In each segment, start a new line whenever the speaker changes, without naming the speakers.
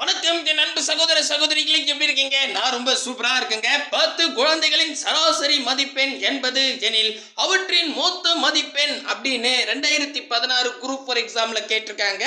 வணக்கம் என் அன்பு சகோதர சகோதரிகளை எப்படி இருக்கீங்க? நான் ரொம்ப சூப்பரா இருக்குங்க. பத்து குழந்தைகளின் சராசரி மதிப்பெண் என்பது எனில் அவற்றின் மொத்த மதிப்பெண் அப்படின்னு ரெண்டாயிரத்தி பதினாறு குரூப் ஃபோர் எக்ஸாம்ல கேட்டிருக்காங்க.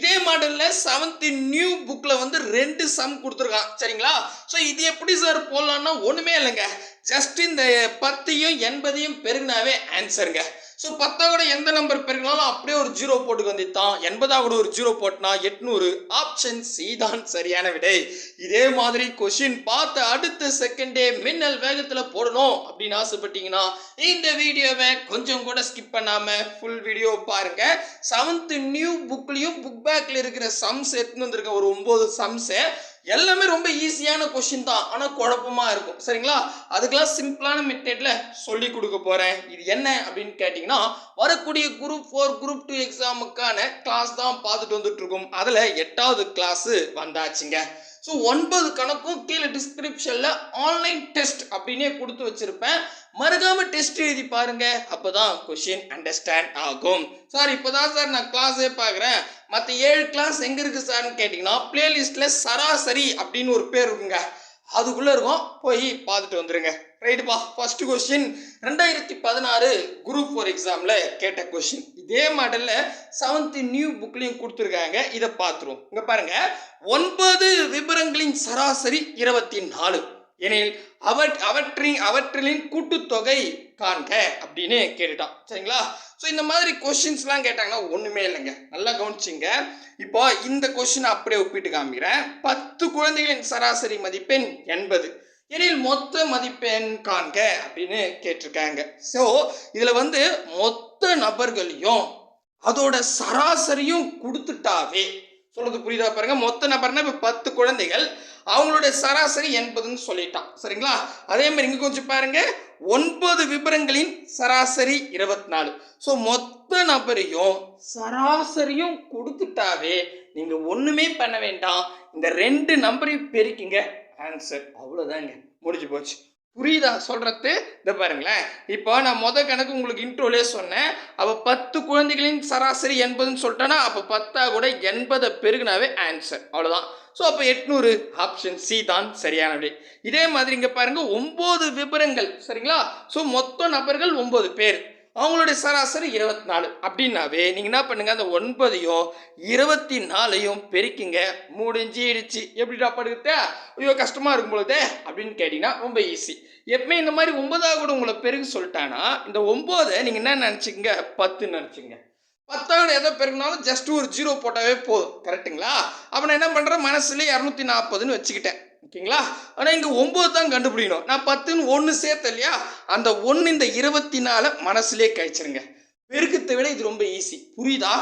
இதே மாடல்ல செவன்த் நியூ புக்ல வந்து ரெண்டு சம் கொடுத்துருக்கான். சரிங்களா? ஸோ இது எப்படி சார் போடலாம்னா ஒண்ணுமே இல்லைங்க. ஜஸ்ட் இந்த பத்தையும் எண்பதையும் பெருகினாவே ஆன்சருங்க ஸோ பத்தாவோட கூட எந்த நம்பர் பெருக்கினாலும் அப்படியே ஒரு ஜீரோ போட்டுக்கு வந்துட்டான் எண்பதா கூட ஒரு ஜீரோ போட்டுனா எட்நூறு. ஆப்ஷன் சி தான் சரியான விடை. இதே மாதிரி கொஷின் பார்த்து அடுத்த செகண்டே மின்னல் வேகத்தில் போடணும் அப்படின்னு ஆசைப்பட்டீங்கன்னா இந்த வீடியோவை கொஞ்சம் கூட ஸ்கிப் பண்ணாமல் ஃபுல் வீடியோ பாருங்க. செவன்த் நியூ புக்லேயும் புக் பேக்கில் இருக்கிற சம்ஸ் எடுத்துன்னு வந்திருக்க ஒரு ஒன்பது சம்ஸை எல்லாமே ரொம்ப ஈஸியான கொஷின் தான். ஆனால் குழப்பமா இருக்கும். சரிங்களா? அதுக்கெல்லாம் சிம்பிளான மெத்தட்ல சொல்லி கொடுக்க போகிறேன் இது என்ன அப்படின்னு கேட்டிங்கன்னா வரக்கூடிய குரூப் ஃபோர் குரூப் டூ எக்ஸாமுக்கான கிளாஸ் தான் பார்த்துட்டு வந்துட்டுருக்கோம் அதில் எட்டாவது கிளாஸு வந்தாச்சுங்க. ஸோ ஒன்பது கணக்கும் கீழே டிஸ்கிரிப்ஷனில் ஆன்லைன் டெஸ்ட் அப்படின்னே கொடுத்து வச்சுருப்பேன். மறுக்காமல் டெஸ்ட் எழுதி பாருங்கள் அப்போ தான் கொஷின் அண்டர்ஸ்டாண்ட் ஆகும். சார் இப்போ தான் சார் நான் கிளாஸே பார்க்குறேன். மற்ற ஏழு கிளாஸ் எங்கே இருக்குது சார்னு கேட்டிங்கன்னா பிளேலிஸ்ட்டில் சராசரி அப்படின்னு ஒரு பேர் இருக்குங்க. அதுக்குள்ளே இருக்கும் போய் பார்த்துட்டு வந்துடுங்க ரைட்டுப்பா ஃபர்ஸ்ட் கொஸ்டின் ரெண்டாயிரத்தி பதினாறு குரூப் ஃபோர் எக்ஸாமில் கேட்ட கொஸ்டின் இதே மாடலில் செவன்த் நியூ புக்லையும் கொடுத்துருக்காங்க. இதை பார்த்துருவோம். இங்கே பாருங்கள் ஒன்பது விபரங்களின் சராசரி இருபத்தி நாலு. எனில் அவற் அவற்றின் அவற்றிலின் கூட்டுத்தொகை காண்க அப்படின்னு கேட்டுட்டான். சரிங்களா? ஸோ இந்த மாதிரி கொஷின்ஸ்லாம் கேட்டாங்கன்னா ஒன்றுமே இல்லைங்க. நல்லா கவனிச்சிங்க. இப்போ இந்த கொஷின் அப்படியே ஒப்பிட்டு காமிக்கிறேன். பத்து குழந்தைகளின் சராசரி மதிப்பெண் எண்பது. எனில் மொத்த மதிப்பெண் காண்க அப்படின்னு கேட்டிருக்காங்க. ஸோ இதில் வந்து மொத்த நபர்களையும் அதோட சராசரியும் கொடுத்துட்டாவே. சொல்றது புரியுதா பாருங்க. மொத்த நபர்னா இப்போ பத்து குழந்தைகள். அவங்களுடைய சராசரி எண்பதுன்னு சொல்லிட்டான். சரிங்களா? அதே மாதிரி இங்கே கொஞ்சம் பாருங்க. ஒன்பது விபரங்களின் சராசரி இருபத்தி நாலு ஸோ மொத்த நபரையும் சராசரியும் கொடுத்துட்டாவே நீங்கள் ஒன்றுமே பண்ண வேண்டாம். இந்த ரெண்டு நம்பரையும் பெருக்கிங்க. ஆன்சர் அவ்வளோதாங்க முடிஞ்சு போச்சு. புரியுதா சொல்கிறது இதை பாருங்களேன். இப்போ நான் மொதல் கணக்கு உங்களுக்கு இன்ட்ரோலே சொன்னேன். அப்போ பத்து குழந்தைகளின் சராசரி எண்பதுன்னு சொல்லிட்டேன்னா அப்போ பத்தா கூட எண்பதை பெருகுனாவே ஆன்சர் அவ்வளோதான் ஸோ அப்போ எட்நூறு ஆப்ஷன் சி தான் சரியான விடை இதே மாதிரி இங்கே பாருங்கள் ஒம்பது விபரங்கள். சரிங்களா? ஸோ மொத்த நபர்கள் ஒம்பது பேர். அவங்களுடைய சராசரி இருபத்தி நாலு அப்படின்னாவே நீங்கள் என்ன பண்ணுங்க? அந்த ஒன்பதையும் இருபத்தி நாலையும் பெருக்கிங்க. முடிஞ்சிடுச்சு. எப்படிடா படுக்குதே ஐயோ கஷ்டமாக இருக்கும் பொழுதே அப்படின்னு கேட்டிங்கன்னா ரொம்ப ஈஸி எப்பவுமே இந்த மாதிரி ஒன்பதாவது கூட உங்களை பெருகு சொல்லிட்டானா இந்த ஒம்போதை நீங்கள் என்ன நினச்சிங்க பத்துன்னு நினச்சிங்க பத்தாவது எதை பெருகினாலும் ஜஸ்ட் ஒரு ஜீரோ போட்டாவே போதும். கரெக்ட்டுங்களா அப்போ நான் என்ன பண்ணுறேன் மனசில் இரநூத்தி நாற்பதுன்னு வச்சுக்கிட்டேன். ஓகேங்களா? ஆனால் இங்கே ஒம்பது தான் கண்டுபிடிக்கணும். நான் பத்துன்னு ஒன்று சேர்த்த இல்லையா? அந்த ஒன்று இந்த இருபத்தி நாலு மனசுலேயே கழிச்சிருங்க. பெருக்கத்தை விட இது ரொம்ப ஈஸி புரியுதா?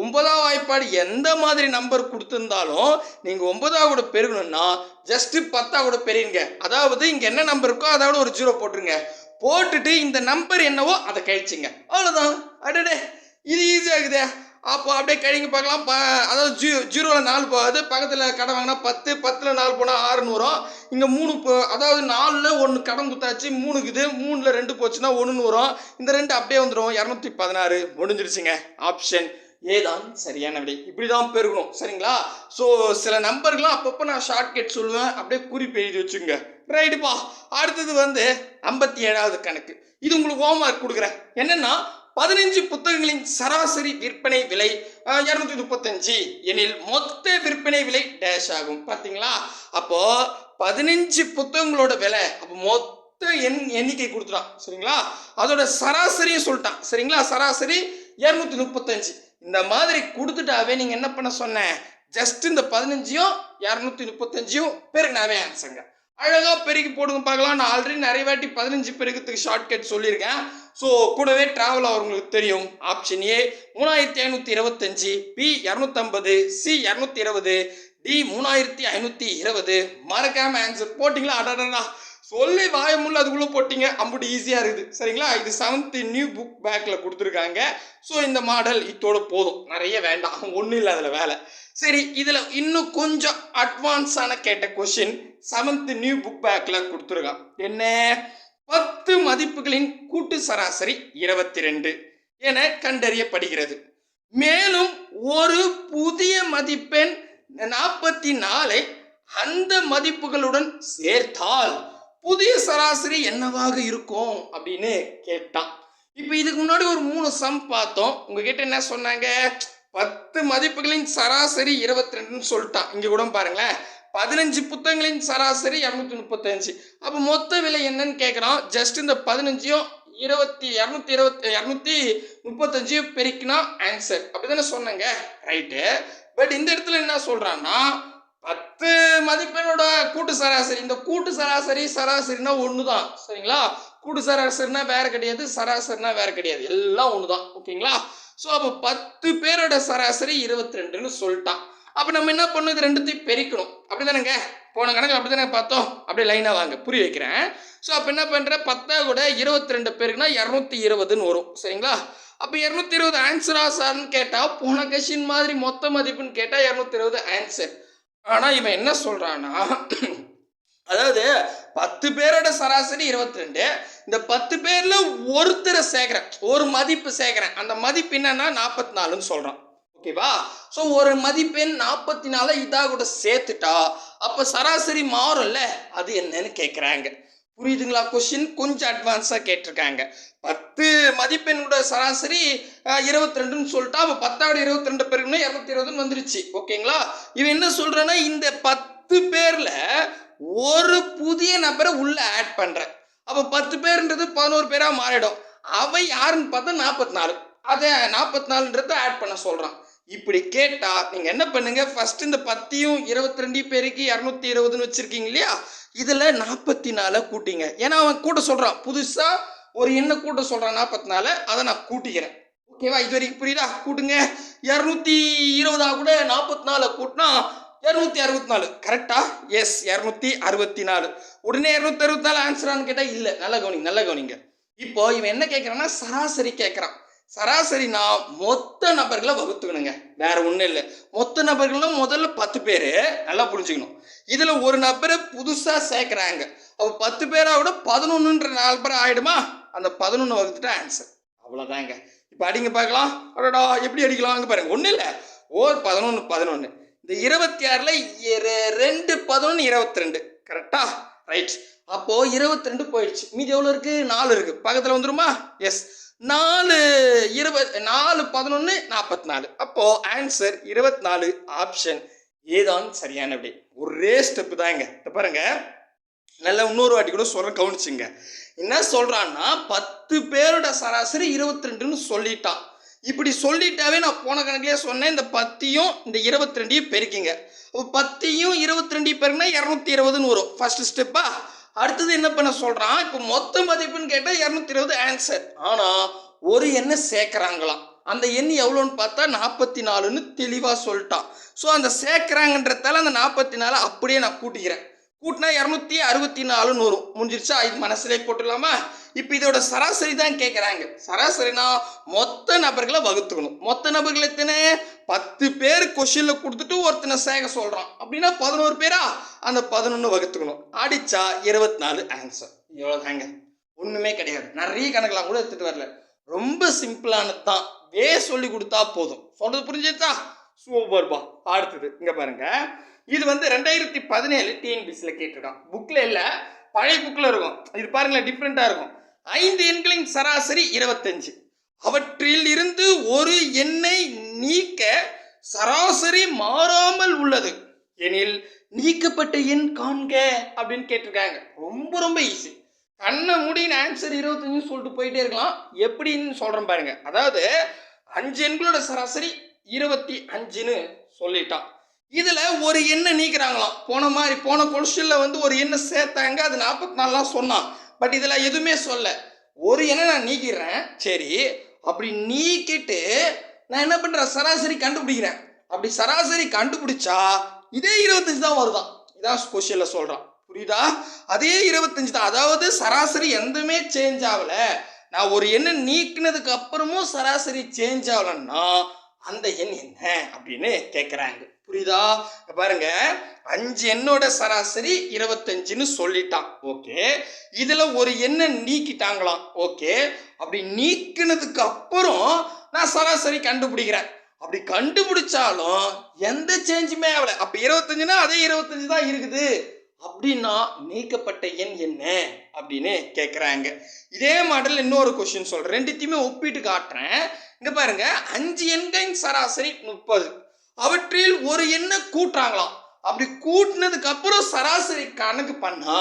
ஒன்பதாம் வாய்ப்பாடு எந்த மாதிரி நம்பர் கொடுத்துருந்தாலும் நீங்கள் ஒன்பதாக கூட பெருகணும்னா ஜஸ்ட்டு பத்தாக கூட பெருங்க அதாவது இங்கே என்ன நம்பர் இருக்கோ அதோட ஒரு ஜீரோ போட்டுருங்க. போட்டுட்டு இந்த நம்பர் என்னவோ அதை கழிச்சிங்க. அவ்வளோதான் அடடே. இது ஈஸியாகுதே அப்போ அப்படியே கழிங்க பார்க்கலாம். ப அதாவது ஜீ ஜீரோவில் நாலு போகாது பக்கத்தில் கடன் வாங்கினா பத்து பத்தில் நாலு போனால் ஆறுன்னு வரும் இங்கே மூணு போ அதாவது நாலில் ஒன்று கடன் குத்தாச்சு மூணுக்குது மூணில் ரெண்டு போச்சுன்னா ஒன்று வரும் இந்த ரெண்டு அப்படியே வந்துடும் இரநூத்தி பதினாறு. முடிஞ்சிருச்சுங்க. ஆப்ஷன் ஏதான் சரியான விடை. இப்படி தான் பெருகணும். சரிங்களா? ஸோ சில நம்பர்கள்லாம் அப்பப்போ நான் ஷார்ட்கட் சொல்லுவேன். அப்படியே குறிப்பு எழுதி வச்சுங்க ரைட்டுப்பா அடுத்தது வந்து ஐம்பத்தி ஏழாவது கணக்கு. இது உங்களுக்கு ஹோம்ஒர்க் கொடுக்குறேன். என்னென்னா பதினஞ்சு புத்தகங்களின் சராசரி விற்பனை விலை இரநூத்தி முப்பத்தஞ்சு. எனில் மொத்த விற்பனை விலை டேஷ் ஆகும். பார்த்தீங்களா? அப்போ பதினஞ்சு புத்தகங்களோட விலை அப்போ மொத்த எண் எண்ணிக்கை கொடுத்துட்டான். சரிங்களா? அதோட சராசரியும் சொல்லிட்டான். சரிங்களா? சராசரி இரநூத்தி முப்பத்தஞ்சு. இந்த மாதிரி கொடுத்துட்டாவே நீங்கள் என்ன பண்ண சொன்னேன் ஜஸ்ட் இந்த பதினஞ்சையும் இரநூத்தி முப்பத்தஞ்சையும் பெருகினாவே ஆன்சருங்க அழகாக பெருக்கி போடுங்க பார்க்கலாம். நான் ஆல்ரெடி நிறைய வாட்டி பதினஞ்சு பெருக்கத்துக்கு ஷார்ட்கட் சொல்லியிருக்கேன். ஸோ கூடவே ட்ராவல் அவங்களுக்கு தெரியும். ஆப்ஷன் ஏ மூணாயிரத்தி ஐநூற்றி இருபத்தஞ்சி பி இரநூத்தம்பது சி இரநூத்தி இருபது டி மூணாயிரத்தி ஐநூற்றி இருபது. மறக்காம ஆன்சர் போட்டிங்களா? அடடா சொல்லி வாயமுள்ள அதுக்குள்ளே போட்டிங்க. அம்புட்டு ஈஸியாக இருக்குது. சரிங்களா? இது செவன்த் நியூ புக் பேக்கில் கொடுத்துருக்காங்க. ஸோ இந்த மாடல் இதோட போதும். நிறைய வேண்டாம். ஒன்றும் இல்லை அதில் வேலை. சரி இதில் இன்னும் கொஞ்சம் அட்வான்ஸான கேட்ட கொஷின் செவன்த் நியூ புக் பேக்கில் கொடுத்துருக்கான். என்ன? பத்து மதிப்புகளின் கூட்டு சராசரி இருபத்தி ரெண்டு என கண்டறியப்படுகிறது. மேலும் ஒரு புதிய மதிப்பெண் நாற்பத்தி நாலை அந்த மதிப்புகளுடன் சேர்த்தால் புதிய சராசரி என்னவாக இருக்கும் அப்படின்னு கேட்டான். இப்போ இதுக்கு முன்னாடி ஒரு மூணு சம் பார்த்தோம். உங்ககிட்ட என்ன சொன்னாங்க? பத்து மதிப்புகளின் சராசரி இருபத்தி ரெண்டுன்னு சொல்லிட்டான். இங்கே கூட பாருங்களேன். பதினஞ்சு புத்தகங்களின் சராசரி இரநூத்தி முப்பத்தஞ்சு. அப்போ மொத்த விலை என்னன்னு கேட்குறான் ஜஸ்ட் இந்த பதினஞ்சையும் இருபத்தி இரநூத்தி இருபத்தி இரநூத்தி முப்பத்தஞ்சையும் பெருக்கினா ஆன்சர் அப்படிதானே சொன்னேங்க. ரைட்டு பட் இந்த இடத்துல என்ன சொல்கிறான்னா பத்து மதிப்பெண்ணோட கூட்டு சராசரி. இந்த கூட்டு சராசரி சராசரினா ஒன்று தான் சரிங்களா? கூட்டு சராசரினா வேற கிடையாது சராசரினா வேற கிடையாது. எல்லாம் ஒன்று தான் ஓகேங்களா ஸோ அப்போ பத்து பேரோட சராசரி இருபத்தி ரெண்டுன்னு சொல்லிட்டான். அப்போ நம்ம என்ன பண்ணணும் இது ரெண்டுத்தையும் பெருக்கணும். அப்படி தானேங்க போன கணக்கு அப்படிதானே பார்த்தோம்? அப்படியே லைனாக வாங்க. புரிய வைக்கிறேன். ஸோ அப்போ என்ன பண்ணுற பத்தா கூட இருபத்தி ரெண்டு பேருக்குன்னா இரநூத்தி இருபதுன்னு வரும். சரிங்களா? அப்போ இரநூத்தி இருபது ஆன்சரா சார்னு கேட்டால் போன கொஷின் மாதிரி மொத்த மதிப்புன்னு கேட்டால் இரநூத்தி இருபது ஆன்சர் ஆனால் இவன் என்ன சொல்கிறான்னா அதாவது பத்து பேரோட சராசரி இருபத்தி ரெண்டு இந்த பத்து பேரில் ஒருத்தரை சேர்க்குறேன் ஒரு மதிப்பு சேர்க்குறேன் அந்த மதிப்பு என்னன்னா நாற்பத்தி நாலுன்னு சொல்கிறான் ஓகேவா? ஸோ ஒரு மதிப்பெண் நாற்பத்தி நாலு இதாக கூட சேர்த்துட்டா அப்போ சராசரி மாறும்ல? அது என்னன்னு கேட்குறாங்க புரியுதுங்களா கொஷின் கொஞ்சம் அட்வான்ஸாக கேட்டிருக்காங்க. பத்து மதிப்பெண்ணோட சராசரி இருபத்தி ரெண்டுன்னு சொல்லிட்டா அப்போ பத்தாவோட இருபத்தி ரெண்டு பேருக்குன்னா இரநூத்தி இருபதுன்னு வந்துருச்சு. ஓகேங்களா? இவன் என்ன சொல்கிறேன்னா இந்த பத்து பேரில் ஒரு புதிய நபரை உள்ளே ஆட் பண்ணுறேன் அப்போ பத்து பேர்ன்றது பதினோரு பேராக மாறிடும். அவன் யாருன்னு பார்த்தா நாற்பத்தி நாலு அதை நாற்பத்தி நாலுன்றதை ஆட் பண்ண சொல்கிறான் இப்படி கேட்டால் நீங்கள் என்ன பண்ணுங்க? ஃபர்ஸ்ட் இந்த பத்தியும் இருபத்தி ரெண்டு பேருக்கு இரநூத்தி இருபதுன்னு வச்சுருக்கீங்க இல்லையா? இதில் நாற்பத்தி நாலை கூட்டிங்க. ஏன்னா அவன் கூட்ட சொல்கிறான் புதுசாக ஒரு எண்ணை கூட்ட சொல்கிறான் நாற்பத்தி நாலு அதை நான் கூட்டிக்கிறேன். ஓகேவா இது வரைக்கும் புரியுதா? கூட்டுங்க. இரநூத்தி இருபதா கூட நாற்பத்தி நாலு கூட்டினா இரநூத்தி அறுபத்தி நாலு கரெக்டா எஸ் இரநூத்தி அறுபத்தி நாலு உடனே இரநூத்தி அறுபத்தி நாலு ஆன்சரான்னு கேட்டால் இல்லை. நல்ல கவனிங்க நல்ல கவனிங்க. இப்போ இவன் என்ன கேட்குறான்னா சராசரி கேட்குறான் சராசரி நான் மொத்த நபர்களை வகுத்துக்கணுங்க. வேற ஒன்றும் இல்லை. மொத்த நபர்களும் முதல்ல பத்து பேர் நல்லா புரிஞ்சுக்கணும். இதில் ஒரு நபரை புதுசாக சேர்க்குறாங்க. அப்போ பத்து பேராக விட பதினொன்றுன்ற நாலு பேர் ஆகிடுமா அந்த பதினொன்று வகுத்துட்டு ஆன்சர் அவ்வளோதாங்க இப்போ அடிங்க பார்க்கலாம். அடடா எப்படி அடிக்கலாம்? அங்கே பாருங்க. ஒன்றும் இல்லை. ஓர் பதினொன்று பதினொன்று இந்த இருபத்தி ஆறில் ரெண்டு பதினொன்று இருபத்தி ரெண்டு கரெக்டா ரைட் அப்போது இருபத்தி ரெண்டு போயிடுச்சு. மீதி எவ்வளோ இருக்குது நாலு இருக்குது பக்கத்தில் வந்துருமா? எஸ் நாலு இருபது நாலு பதினொன்று நாற்பத்தி நாலு அப்போது ஆன்சர் இருபத்தி நாலு ஆப்ஷன் ஏதான் சரியான விடை. ஒரே ஸ்டெப்பு தாங்க. இத பாருங்க. நல்லா இன்னொரு வாட்டி கூட சொல்ற கவனிச்சுங்க. என்ன சொல்றான்னா பத்து பேரோட சராசரி இருபத்தி ரெண்டுன்னு சொல்லிட்டான். இப்படி சொல்லிட்டாவே நான் போன கணக்கிலே சொன்னேன் இந்த பத்தியும் இந்த இருபத்தி ரெண்டையும் பெருக்கிங்க பத்தியும் இருபத்தி ரெண்டையும் பெருக்கினா இரநூத்தி இருபதுன்னு வரும். ஃபர்ஸ்ட் ஸ்டெப்பா அடுத்தது என்ன பண்ண சொல்றான்? இப்போ மொத்த மதிப்புன்னு கேட்டால் இரநூத்தி இருபது ஆன்சர் ஆனால் ஒரு எண்ணை சேர்க்குறாங்களாம். அந்த எண் எவ்வளோன்னு பார்த்தா நாற்பத்தி நாலுன்னு தெளிவாக சொல்லிட்டான். ஸோ அந்த சேர்க்குறாங்கன்றதால அந்த நாற்பத்தி நாலு அப்படியே நான் கூட்டிக்கிறேன். கூட்டினா இரநூத்தி அறுபத்தி நாலுன்னு வரும். முடிஞ்சிருச்சா? இது மனசுலேயே போட்டுடலாமா? இப்போ இதோட சராசரி தான் கேட்குறாங்க சராசரினா மொத்த நபர்களை வகுத்துக்கணும். மொத்த நபர்கள் எத்தனை? பத்து பேர் கொஷினில் கொடுத்துட்டு ஒருத்தனை சேக சொல்கிறான் அப்படின்னா பதினோரு பேரா? அந்த பதினொன்று வகுத்துக்கணும். அடித்தா இருபத்தி நாலு ஆன்சர் இவ்வளோதாங்க ஒன்றுமே கிடையாது. நிறைய கணக்கெலாம் கூட எடுத்துகிட்டு வரல. ரொம்ப சிம்பிளானது தான். வே சொல்லி கொடுத்தா போதும். சொல்கிறது புரிஞ்சுச்சா சூப்பர்பா அடுத்தது இங்கே பாருங்க. இது வந்து ரெண்டாயிரத்தி பதினேழு டிஎன்பிசியில் கேட்டிருக்கான். புக்கில் இல்லை பழைய புக்கில் இருக்கும். இது பாருங்களேன் டிஃப்ரெண்ட்டாக இருக்கும். ஐந்து எண்களின் சராசரி இருபத்தஞ்சு. அவற்றில் இருந்து ஒரு எண்ணை நீக்க சராசரி மாறாமல் உள்ளது. எனில் நீக்கப்பட்ட எண் காண்க அப்படின்னு கேட்டிருக்காங்க. ரொம்ப ரொம்ப ஈஸி கண்ணை முடின்னு ஆன்சர் இருபத்தஞ்சு சொல்லிட்டு போயிட்டே இருக்கலாம். எப்படின்னு சொல்கிறேன் பாருங்க. அதாவது அஞ்சு எண்களோட சராசரி இருபத்தி அஞ்சுன்னு சொல்லிட்டான். இதில் ஒரு எண்ணை நீக்கிறாங்களாம். போன மாதிரி போன கொஷனில் வந்து ஒரு எண்ணை சேர்த்தாங்க. அது நாற்பத்தி நாலாம் சொன்னான். பட் இதில் எதுவுமே சொல்ல. ஒரு எண்ணை நான் நீக்கிடுறேன் சரி அப்படி நீக்கிட்டு நான் என்ன பண்ணுறேன் சராசரி கண்டுபிடிக்கிறேன். அப்படி சராசரி கண்டுபிடிச்சா இதே இருபத்தஞ்சு தான் வருதான். இதான் கொஷனில் சொல்கிறான் புரியுதா? அதே இருபத்தஞ்சு தான். அதாவது சராசரி எந்தமே சேஞ்ச் ஆகல. நான் ஒரு எண்ணை நீக்கினதுக்கு அப்புறமும் சராசரி சேஞ்ச் ஆகலைன்னா அந்த எண் என்ன அப்படின்னு கேட்குறாங்க புரியுதா? பாருங்க. அஞ்சு எண்ணோட சராசரி இருபத்தஞ்சுன்னு சொல்லிட்டான். ஓகே. இதில் ஒரு எண்ணை நீக்கிட்டாங்களாம். ஓகே. அப்படி நீக்கினதுக்கு அப்புறம் நான் சராசரி கண்டுபிடிக்கிறேன். அப்படி கண்டுபிடிச்சாலும் எந்த சேஞ்சுமே ஆகலை. அப்போ இருபத்தஞ்சுனா அதே இருபத்தஞ்சு தான் இருக்குது. அப்படின்னா நீக்கப்பட்ட எண் என்ன அப்படின்னு கேட்குறாங்க இதே மாடல் இன்னொரு கொஸ்டின் சொல்கிறேன் ரெண்டுத்தையுமே ஒப்பிட்டு காட்டுறேன். இங்க பாருங்க அஞ்சு எண்களின் சராசரி முப்பது. அவற்றில் ஒரு எண்ணை கூட்டுறாங்களாம். அப்படி கூட்டினதுக்கு அப்புறம் சராசரி கணக்கு பண்ணா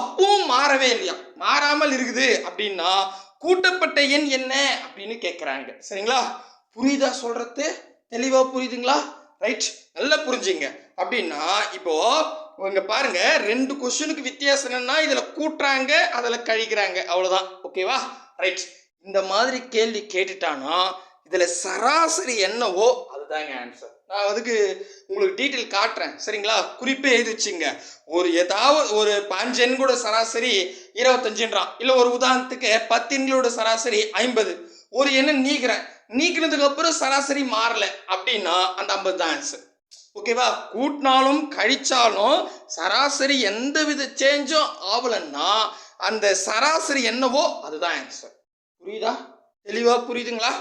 அப்பவும் மாறவே இல்லையா? மாறாமல் இருக்குது அப்படின்னா கூட்டப்பட்ட எண் என்ன அப்படின்னு கேட்குறாங்க சரிங்களா? புரியுதா சொல்றது? தெளிவா புரியுதுங்களா? ரைட் நல்லா புரிஞ்சுங்க. அப்படின்னா இப்போ இங்க பாருங்க ரெண்டு கொஸ்டினுக்கு வித்தியாசம் என்னன்னா இதுல கூட்டுறாங்க அதுல கழிக்கிறாங்க. அவ்வளவுதான். ஓகேவா ரைட் இந்த மாதிரி கேள்வி கேட்டுட்டானா இதில் சராசரி என்னவோ அதுதாங்க ஆன்சர் நான் அதுக்கு உங்களுக்கு டீட்டெயில் காட்டுறேன். சரிங்களா? குறிப்பே எழுதி வச்சுங்க ஒரு ஏதாவது ஒரு பாஞ்சு கூட சராசரி இருபத்தஞ்சுன்றான். இல்லை ஒரு உதாரணத்துக்கு பத்து எண்களோட சராசரி ஐம்பது. ஒரு எண்ணை நீக்கிறேன். நீக்கினதுக்கு அப்புறம் சராசரி மாறல அப்படின்னா அந்த ஐம்பது தான் ஆன்சர் ஓகேவா கூட்டினாலும் கழிச்சாலும் சராசரி எந்த வித சேஞ்சும் ஆகலைன்னா அந்த சராசரி என்னவோ அதுதான் ஆன்சர் புரியுதா? தெளிவாக புரியுதுங்களா?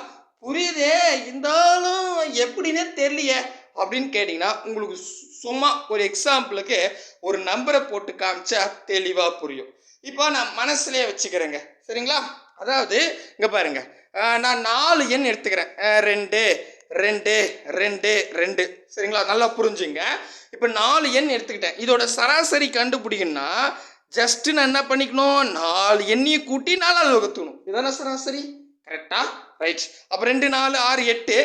புரியுதே இருந்தாலும் எப்படின்னே தெரியலையே அப்படின்னு கேட்டிங்கன்னா உங்களுக்கு சு- சும்மா ஒரு எக்ஸாம்பிளுக்கு ஒரு நம்பரை போட்டு காமிச்சா தெளிவாக புரியும். இப்போ நான் மனசுலேயே வச்சுக்கிறேங்க. சரிங்களா? அதாவது இங்கே பாருங்க. நான் நாலு எண் எடுத்துக்கிறேன். ரெண்டு ரெண்டு ரெண்டு ரெண்டு. சரிங்களா? நல்லா புரிஞ்சுங்க. இப்போ நாலு எண் எடுத்துக்கிட்டேன். இதோட சராசரி கண்டுபிடிக்குன்னா ஜஸ்ட் நான் என்ன பண்ணிக்கணும்? நாலு எண்ணியை கூட்டி நாலால் வகுத்துணும் இதானே சராசரி கரெக்டா ரைட் அப்போ ரெண்டு நாலு ஆறு எட்டு.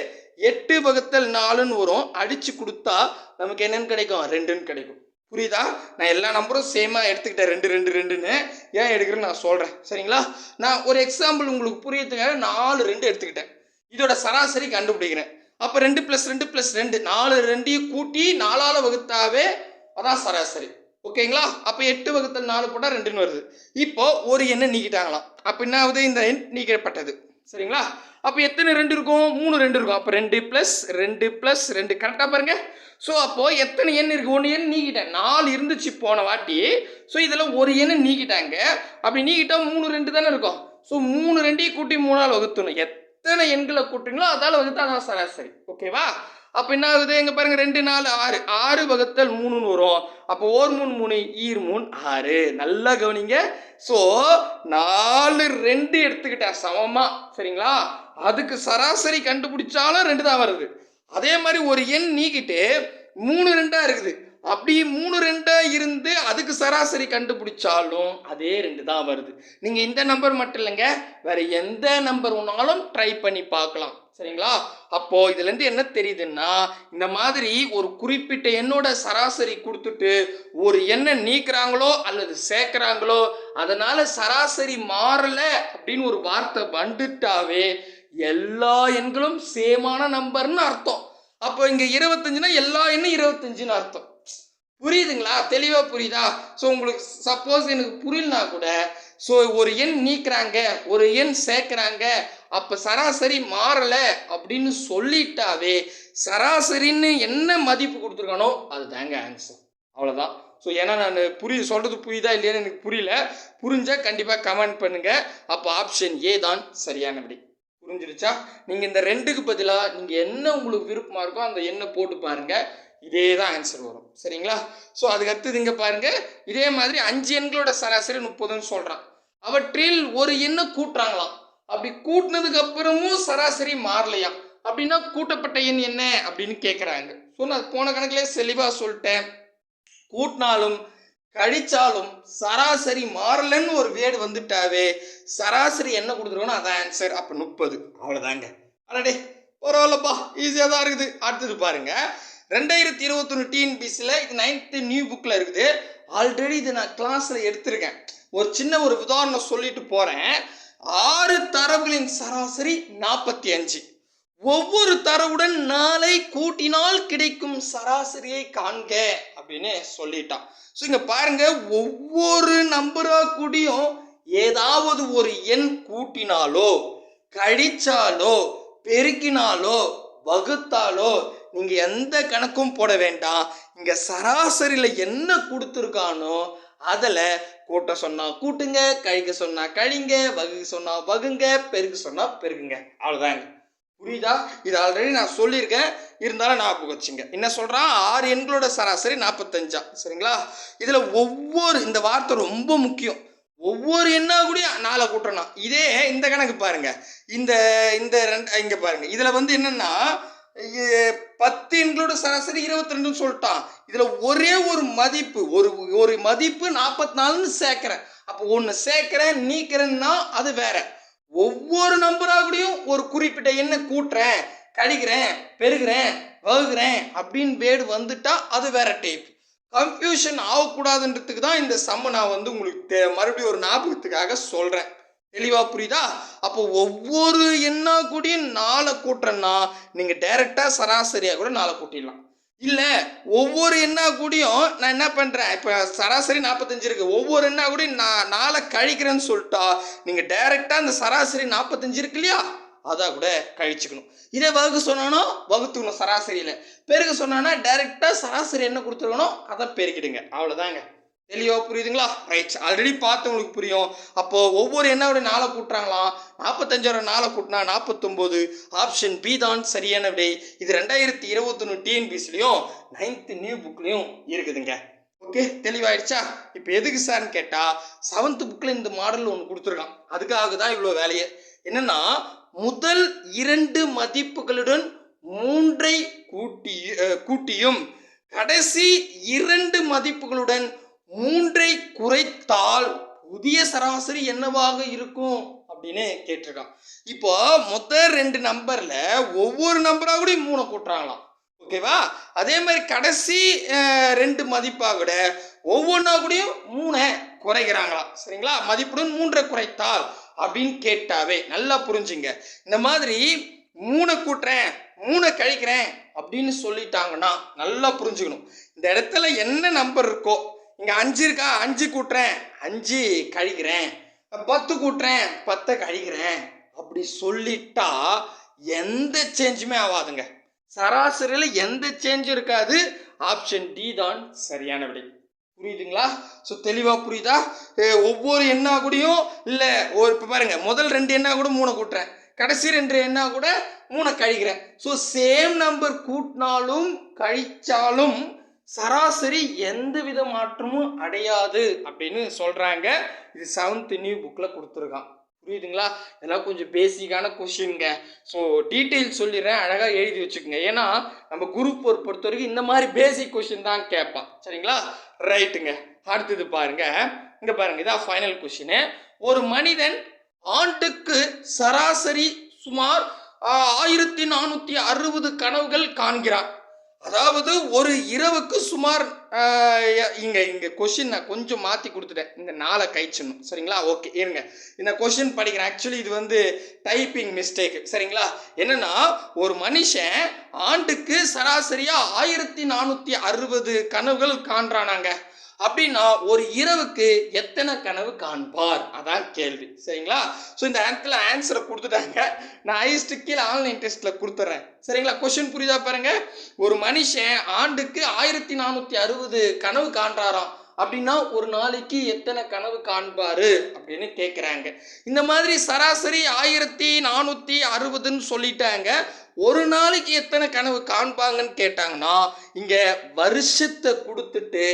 எட்டு வகுத்தல் நாலுன்னு வரும். அடிச்சு கொடுத்தா நமக்கு என்னன்னு கிடைக்கும்? ரெண்டுன்னு கிடைக்கும். புரியுதா? நான் எல்லா நம்பரும் சேமாக எடுத்துக்கிட்டேன். ரெண்டு ரெண்டு ரெண்டுன்னு. ஏன் எடுக்கிறேன்னு நான் சொல்கிறேன் சரிங்களா? நான் ஒரு எக்ஸாம்பிள் உங்களுக்கு புரியுதுங்க. நாலு ரெண்டு எடுத்துக்கிட்டேன். இதோட சராசரி கண்டுபிடிக்கிறேன். அப்போ ரெண்டு ப்ளஸ் ரெண்டு ப்ளஸ் ரெண்டு. நாலு ரெண்டையும் கூட்டி நாலால் வகுத்தாவே அதான் சராசரி. ஓகேங்களா? அப்போ எட்டு வகுத்தல் நாலு போட்டால் ரெண்டுன்னு வருது. இப்போ ஒரு எண்ணை நீக்கிட்டாங்களாம். அப்போ என்ன ஆகுது? இந்த எண் நீக்கப்பட்டது. சரிங்களா? அப்போ எத்தனை ரெண்டு இருக்கும்? மூணு ரெண்டு இருக்கும். அப்போ ரெண்டு ப்ளஸ் ரெண்டு ப்ளஸ் ரெண்டு. கரெக்டாக பாருங்க. ஸோ அப்போது எத்தனை எண் இருக்குது ஒன்று எண் நீக்கிட்டேன். நாலு இருந்துச்சு போன வாட்டி. ஸோ இதில் ஒரு எண்ணை நீக்கிட்டாங்க. அப்படி நீக்கிட்டா மூணு ரெண்டு தானே இருக்கும். ஸோ மூணு ரெண்டையும் கூட்டி மூணால் வகுத்தணும். எத்தனை எண்களை கூட்டுங்களோ அதால் வகுத்தா அதான் சராசரி. ஓகேவா? அப்போ என்ன ஆகுது? எங்கே பாருங்கள் ரெண்டு நாலு ஆறு. ஆறு வகுத்தல் மூணுன்னு வரும். அப்போ ஓர் மூணு மூணு ஈர் மூணு ஆறு. நல்லா கவனிங்க. ஸோ நாலு ரெண்டு எடுத்துக்கிட்டேன் சமமாக சரிங்களா? அதுக்கு சராசரி கண்டுபிடிச்சாலும் ரெண்டு தான் வருது. அதே மாதிரி ஒரு எண் நீக்கிட்டு மூணு ரெண்டாக இருக்குது. அப்படி மூணு ரெண்டாக இருந்து அதுக்கு சராசரி கண்டுபிடிச்சாலும் அதே ரெண்டு தான் வருது. நீங்கள் இந்த நம்பர் மட்டும் இல்லைங்க வேறு எந்த நம்பர் ஒன்றாலும் ட்ரை பண்ணி பார்க்கலாம். சரிங்களா? அப்போ இதுலேருந்து என்ன தெரியுதுன்னா இந்த மாதிரி ஒரு குறிப்பிட்ட எண்ணோட சராசரி கொடுத்துட்டு ஒரு எண்ணை நீக்கிறாங்களோ அல்லது சேர்க்குறாங்களோ அதனால் சராசரி மாறலை அப்படின்னு ஒரு வார்த்தை வந்துட்டாவே எல்லா எண்களும் சேமான நம்பர்னு அர்த்தம். அப்போ இங்கே இருபத்தஞ்சுனா எல்லா எண்ணும் இருபத்தஞ்சுன்னு அர்த்தம். புரியுதுங்களா? தெளிவாக புரியுதா? ஸோ உங்களுக்கு சப்போஸ் எனக்கு புரியலனா கூட ஸோ ஒரு எண் நீக்குறாங்க ஒரு எண் சேர்க்குறாங்க அப்போ சராசரி மாறலை அப்படின்னு சொல்லிட்டாவே சராசரின்னு என்ன மதிப்பு கொடுத்துருக்கானோ அதுதாங்க ஆன்சர் அவ்வளோதான் ஸோ ஏன்னா நான் புரிய சொல்கிறது புரியுதா இல்லையான்னு எனக்கு புரியல. புரிஞ்சால் கண்டிப்பாக கமெண்ட் பண்ணுங்கள் அப்போ ஆப்ஷன் ஏ தான் சரியான விடை புரிஞ்சிருச்சா? நீங்கள் இந்த ரெண்டுக்கு பதிலாக நீங்கள் என்ன உங்களுக்கு விருப்பமாக இருக்கோ அந்த எண்ணை போட்டு பாருங்கள் இதே தான் ஆன்சர் வரும். சரிங்களா? ஸோ அதுக்கு அடுத்தது இங்கே பாருங்கள் இதே மாதிரி அஞ்சு எண்களோட சராசரி முப்பதுன்னு சொல்கிறான் அவற்றில் ஒரு எண்ணை கூட்டுறாங்களாம். அப்படி கூட்டினதுக்கு அப்புறமும் சராசரி மாறலையாம். அப்படின்னா கூட்டப்பட்ட எண் என்ன அப்படின்னு கேட்குறாங்க ஸோ நான் போன கணக்கிலே தெளிவாக சொல்லிட்டேன். கூட்டினாலும் கழிச்சாலும் சராசரி மாறலன்னு ஒரு வேடு வந்துட்டாவே சராசரி என்ன கொடுத்துருக்கணும் அதான் ஆன்சர் அப்போ முப்பது. அவ்வளோதாங்க அடடே பரவாயில்லப்பா. ஈஸியாக தான் இருக்குது. அடுத்தது பாருங்கள் ரெண்டாயிரத்தி இருபத்தொன்று டிஎன்பிசியில் இது நைன்த்து நியூ புக்கில் இருக்குது. ஆல்ரெடி இது நான் கிளாஸில் எடுத்திருக்கேன். ஒரு சின்ன ஒரு உதாரணம் சொல்லிட்டு போகிறேன் ஆறு தரவுகளின் சராசரி நாற்பத்தி அஞ்சு. ஒவ்வொரு தரவுடன் நாளை கூட்டினால் கிடைக்கும் சராசரியை காண்க அப்படின்னு சொல்லிட்டான். ஸோ இங்கே பாருங்க ஒவ்வொரு நம்பரா கூடியும் ஏதாவது ஒரு எண் கூட்டினாலோ கழிச்சாலோ பெருக்கினாலோ வகுத்தாலோ நீங்க எந்த கணக்கும் போட வேண்டாம். இங்க சராசரியில என்ன கொடுத்துருக்கானோ அதில் கூட்ட சொன்னால் கூட்டுங்க கழிக்க சொன்னால் கழிங்க வகுக்க சொன்னால் வகுங்க பெருக்க சொன்னால் பெருக்குங்க. அவ்வளோதாங்க புரியுதா? இது ஆல்ரெடி நான் சொல்லியிருக்கேன். இருந்தாலும் ஞாபகம் வச்சுங்க. என்ன சொல்கிறான் ஆறு எண்களோட சராசரி நாற்பத்தஞ்சா சரிங்களா? இதில் ஒவ்வொரு இந்த வார்த்தை ரொம்ப முக்கியம். ஒவ்வொரு எண்ணா கூட நாளை கூட்டணும். இதே இந்த கணக்கு பாருங்க. இந்த இந்த ரெண்டு இங்கே பாருங்க. இதில் வந்து என்னென்னா பத்து எண்களோட சராசரி இருபத்தி ரெண்டுன்னு சொல்லிட்டான். இதில் ஒரே ஒரு மதிப்பு ஒரு ஒரு மதிப்பு நாற்பத்தி நாலுன்னு சேர்க்குறேன். அப்போ ஒன்று சேர்க்குறேன் நீக்கிறேன்னா அது வேற. ஒவ்வொரு நம்பராக கூடயும் ஒரு குறிப்பிட்ட எண்ணை கூட்டுறேன். கழிக்கிறேன் பெருகிறேன் வகுக்கிறேன் அப்படின்னு வேர்டு வந்துட்டா அது வேற டைப் கன்ஃபியூஷன் ஆகக்கூடாதுன்றதுக்கு தான் இந்த சம்மை நான் வந்து உங்களுக்கு மறுபடியும் ஒரு ஞாபகத்துக்காக சொல்கிறேன் தெளிவாக புரியுதா? அப்போ ஒவ்வொரு எண்ணா கூடியும் நாளை கூட்டுறேன்னா நீங்கள் டைரெக்டாக சராசரியாக கூட நாளை கூட்டிடலாம். இல்லை ஒவ்வொரு எண்ணா கூடியும் நான் என்ன பண்ணுறேன் இப்போ சராசரி நாற்பத்தஞ்சு இருக்குது ஒவ்வொரு எண்ணா கூடயும் நான் நாளை கழிக்கிறேன்னு சொல்லிட்டா நீங்கள் டைரெக்டாக அந்த சராசரி நாற்பத்தஞ்சு இருக்கு இல்லையா? அதான் கூட கழிச்சுக்கணும். இதே வகுக்க சொன்னானோ வகுத்துக்கணும் சராசரியில். பெருக்க சொன்னானா டைரெக்டாக சராசரி என்ன கொடுத்துருக்கணும்? அதை பெருக்கிடுங்க. அவ்வளோதாங்க தெளிவாக புரியுதுங்களா? ரைட் ஆல்ரெடி பார்த்தவங்களுக்கு புரியும். அப்போது ஒவ்வொரு எண்ணோட நாளை கூட்டுறாங்களாம்? நாற்பத்தஞ்சோட நாளை கூட்டினா நாற்பத்தொம்போது ஆப்ஷன் பி தான் சரியான விடை. இது ரெண்டாயிரத்தி இருபத்தொன்று டிஎன்பிசிலையும் நைன்த்து நியூ புக்லேயும் இருக்குதுங்க. ஓகே தெளிவாயிடுச்சா? இப்போ எதுக்கு சார்னு கேட்டால் செவன்த் புக்கில் இந்த மாடல் ஒன்று கொடுத்துருக்கான். அதுக்காக தான் இவ்வளோ வேலையை. என்னென்னா முதல் இரண்டு மதிப்புகளுடன் மூன்றை கூட்டி கூட்டியும் கடைசி இரண்டு மதிப்புகளுடன் மூன்றை குறைத்தால் புதிய சராசரி என்னவாக இருக்கும்? அப்படின்னு கேட்டிருக்கான். இப்போ மொத்த ரெண்டு நம்பர்ல ஒவ்வொரு நம்பரா கூட மூணை கூட்டுறாங்களாம். ஓகேவா அதே மாதிரி கடைசி ரெண்டு மதிப்பாக கூட ஒவ்வொன்றா கூடயும் மூணை குறைக்கிறாங்களாம். சரிங்களா? மதிப்புடன் மூன்றை குறைத்தால் அப்படின்னு கேட்டாவே நல்லா புரிஞ்சுங்க. இந்த மாதிரி மூணை கூட்டுறேன் மூணை கழிக்கிறேன் அப்படின்னு சொல்லிட்டாங்கன்னா நல்லா புரிஞ்சுக்கணும். இந்த இடத்துல என்ன நம்பர் இருக்கோ இங்கே அஞ்சு இருக்கா? அஞ்சு கூட்டுறேன். அஞ்சு கழிக்கிறேன். பத்து கூட்டுறேன். பத்தை கழிக்கிறேன். அப்படி சொல்லிட்டா எந்த சேஞ்சுமே ஆகாதுங்க சராசரியில் எந்த சேஞ்சும் இருக்காது. ஆப்ஷன் டி தான் சரியான விடை. புரியுதுங்களா? ஸோ தெளிவாக புரியுதா? ஒவ்வொரு எண்ணா கூடயும் இல்லை ஒரு இப்போ பாருங்க முதல் ரெண்டு எண்ணா கூட மூணை கூட்டுறேன். கடைசி ரெண்டு எண்ணா கூட மூணை கழிக்கிறேன். ஸோ சேம் நம்பர் கூட்டினாலும் கழிச்சாலும் சராசரி எந்த வித மாற்றமும் அடையாது அப்படின்னு சொல்கிறாங்க இது செவன்த் நியூ புக்கில் கொடுத்துருக்கான். புரியுதுங்களா? இதெல்லாம் கொஞ்சம் பேசிக்கான கொஷின்ங்க ஸோ டீட்டெயில் சொல்லிடுறேன். அழகாக எழுதி வச்சுக்கோங்க. ஏன்னா நம்ம குரூப் ஒர்க் பொறுத்த வரைக்கும் இந்த மாதிரி பேசிக் கொஷின் தான் கேட்பான். சரிங்களா? ரைட்டுங்க அடுத்தது பாருங்க. இங்கே பாருங்க. இதான் ஃபைனல் கொஷின் ஒரு மனிதன் ஆண்டுக்கு சராசரி சுமார் ஆயிரத்தி நானூற்றி அறுபது கனவுகள் காண்கிறான். அதாவது ஒரு இரவுக்கு சுமார் ஆஹ், இங்க இங்க கொஷின் நான் கொஞ்சம் மாற்றி கொடுத்துட்டேன். இந்த நாளை கழிச்சிடணும் சரிங்களா? ஓகே இருங்க. இந்த கொஷின் படிக்கிறேன். ஆக்சுவலி இது வந்து டைப்பிங் மிஸ்டேக் சரிங்களா? என்னன்னா ஒரு மனுஷன் ஆண்டுக்கு சராசரியா ஆயிரத்தி நானூற்றி அறுபது கனவுகள் காண்றானாங்க. அப்படின்னா ஒரு இரவுக்கு எத்தனை கனவு காண்பார்? அதான் கேள்வி. சரிங்களா? ஸோ இந்த இடத்துல ஆன்சரை கொடுத்துட்டாங்க. நான் ஹையஸ்ட் கீழே ஆன்லைன் டெஸ்ட்டில் கொடுத்துட்றேன் சரிங்களா? கொஷின் புரியுதா பாருங்க. ஒரு மனுஷன் ஆண்டுக்கு ஆயிரத்தி நானூற்றி அறுபது கனவு காண்றாராம். அப்படின்னா ஒரு நாளைக்கு எத்தனை கனவு காண்பாரு? அப்படின்னு கேட்குறாங்க இந்த மாதிரி சராசரி ஆயிரத்தி நானூற்றி அறுபதுன்னு சொல்லிட்டாங்க. ஒரு நாளைக்கு எத்தனை கனவு காண்பாங்கன்னு கேட்டாங்கன்னா இங்கே வருஷத்தை கொடுத்துட்டு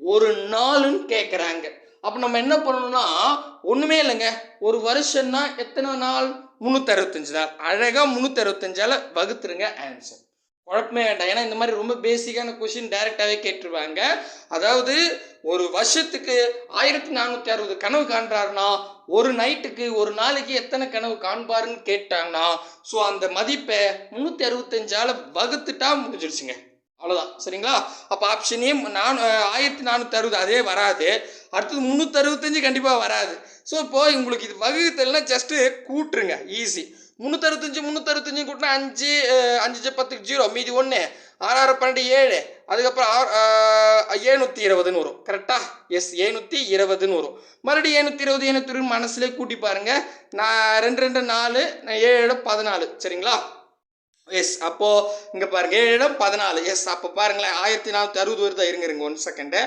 ஒரு நாளுன்னு கேட்குறாங்க அப்போ நம்ம என்ன பண்ணணும்னா ஒன்றுமே இல்லைங்க. ஒரு வருஷம்னா எத்தனை நாள்? முந்நூற்றி அறுபத்தஞ்சு நாள். அழகாக முந்நூற்றி அறுபத்தஞ்சால் வகுத்துருங்க ஆன்சர் குழப்பமே வேண்டாம். ஏன்னா இந்த மாதிரி ரொம்ப பேசிக்கான கொஷின் டைரெக்டாகவே கேட்டுருவாங்க. அதாவது ஒரு வருஷத்துக்கு ஆயிரத்தி நானூற்றி அறுபது கனவு காண்றாருன்னா ஒரு நைட்டுக்கு ஒரு நாளைக்கு எத்தனை கனவு காண்பாருன்னு கேட்டாங்கன்னா ஸோ அந்த மதிப்பை முந்நூற்றி அறுபத்தஞ்சால் வகுத்துட்டா முடிஞ்சிருச்சுங்க. அவ்வளோதான் சரிங்களா? அப்போ ஆப்ஷனே நான் ஆயிரத்தி நானூற்றி அறுபது அதே வராது. அடுத்தது முந்நூற்றி அறுபத்தஞ்சு கண்டிப்பாக வராது. ஸோ இப்போ உங்களுக்கு இது வகுத்தல்னா ஜஸ்ட்டு கூட்டுருங்க. ஈஸி முந்நூற்றறுபத்தஞ்சு முந்நூற்றறுபத்தஞ்சு கூட்டினா அஞ்சு அஞ்சு பத்துக்கு ஜீரோ மீதி ஒன்று ஆறு ஆறு பன்னெண்டு ஏழு அதுக்கப்புறம் ஆறு ஏழ்நூற்றி இருபதுன்னு வரும். கரெக்டா எஸ் ஏழ்நூற்றி இருபதுன்னு வரும். மறுபடியும் ஏழ்நூற்றி இருபது ஏழ்நூற்றி இருபது மனசுலேயே கூட்டி பாருங்கள் நான் ரெண்டு ரெண்டு நாலு ஏழு பதினாலு. சரிங்களா? எஸ் அப்போ இங்க பாருங்க ஏழு இடம் பதினாலு. எஸ் அப்போ பாருங்களேன் ஆயிரத்தி நானூற்றி அறுபது வருது இருங்க இருங்க ஒன் செகண்டு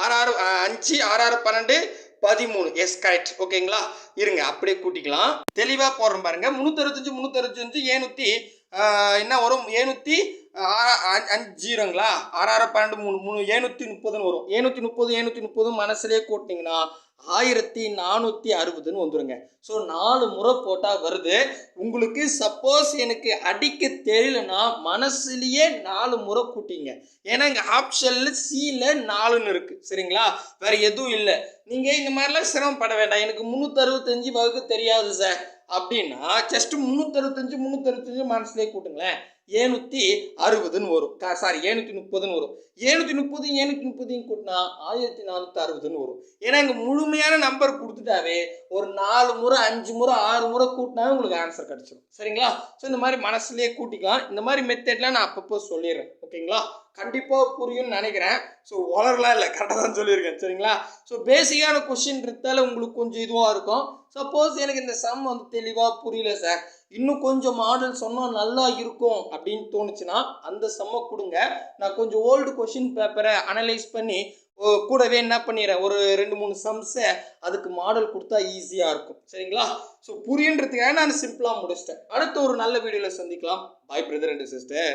ஆறாறு அஞ்சு ஆறாறு பன்னெண்டு பதிமூணு. எஸ் கரெக்ட் ஓகேங்களா இருங்க அப்படியே கூட்டிக்கலாம். தெளிவாக போடுறோம் பாருங்க. முந்நூற்றறுபத்தஞ்சு முந்நூற்றறுபத்தஞ்சு ஏழ்நூற்றி என்ன வரும்? ஏழ்நூற்றி அஞ்சுங்களா ஆறாறு பன்னெண்டு மூணு மூணு ஏழ்நூற்றி முப்பதுன்னு வரும். ஏழ்நூற்றி முப்பது ஏழ்நூற்றி முப்பது மனசுலேயே கூட்டிங்கன்னா ஆயிரத்தி நானூற்றி அறுபதுன்னு வந்துடுங்க ஸோ நாலு முறை போட்டால் வருது. உங்களுக்கு சப்போஸ் எனக்கு அடிக்க தெரியலனா மனசுலேயே நாலு முறை கூட்டிங்க. ஏன்னா இங்கே ஆப்ஷனில் சியில் நாலுன்னு இருக்குது சரிங்களா? வேறு எதுவும் இல்லை. நீங்கள் இந்த மாதிரிலாம் சிரமப்பட வேண்டாம். எனக்கு முந்நூற்றறுபத்தஞ்சு வகுப்பு தெரியாது சார் அப்படின்னா ஜஸ்ட் முந்நூற்றறுபத்தஞ்சு முந்நூற்றறுபத்தஞ்சு மனசுலேயே கூட்டுங்களேன். ஏழ்நூற்றி அறுபதுன்னு வரும். சாரி ஏழ்நூற்றி முப்பதுன்னு வரும். ஏழ்நூற்றி முப்பது ஏழ்நூற்றி முப்பதையும் கூட்டினா ஆயிரத்தி நானூற்றி அறுபதுன்னு வரும். ஏன்னா இங்கே முழுமையான நம்பர் கொடுத்துட்டாவே ஒரு நாலு முறை அஞ்சு முறை ஆறு முறை கூட்டினாவே உங்களுக்கு ஆன்சர் கிடச்சிரும். சரிங்களா? ஸோ இந்த மாதிரி மனசுலேயே கூட்டிக்கலாம். இந்த மாதிரி மெத்தட்லாம் நான் அப்பப்போ சொல்லிடுறேன். ஓகேங்களா கண்டிப்பாக புரியும்னு நினைக்கிறேன். ஸோ வளரலாம் இல்லை. கரெக்டாக தான் சொல்லியிருக்கேன். சரிங்களா? ஸோ பேசிக்கான கொஷின்றதால உங்களுக்கு கொஞ்சம் இதுவாக இருக்கும். சப்போஸ் எனக்கு இந்த சம் வந்து தெளிவாக புரியல சார் இன்னும் கொஞ்சம் மாடல் சொன்னால் நல்லா இருக்கும் அப்படின்னு தோணுச்சுன்னா அந்த சம்மை கொடுங்க. நான் கொஞ்சம் ஓல்டு கொஷின் பேப்பரை அனலைஸ் பண்ணி ஓ, கூடவே என்ன பண்ணிடுறேன்? ஒரு ரெண்டு மூணு சம்ஸை அதுக்கு மாடல் கொடுத்தா ஈஸியாக இருக்கும். சரிங்களா? ஸோ புரியுன்றதுக்காக நான் சிம்பிளாக முடிச்சிட்டேன். அடுத்த ஒரு நல்ல வீடியோவில் சந்திக்கலாம். பாய் பிரதர் அண்ட் சிஸ்டர்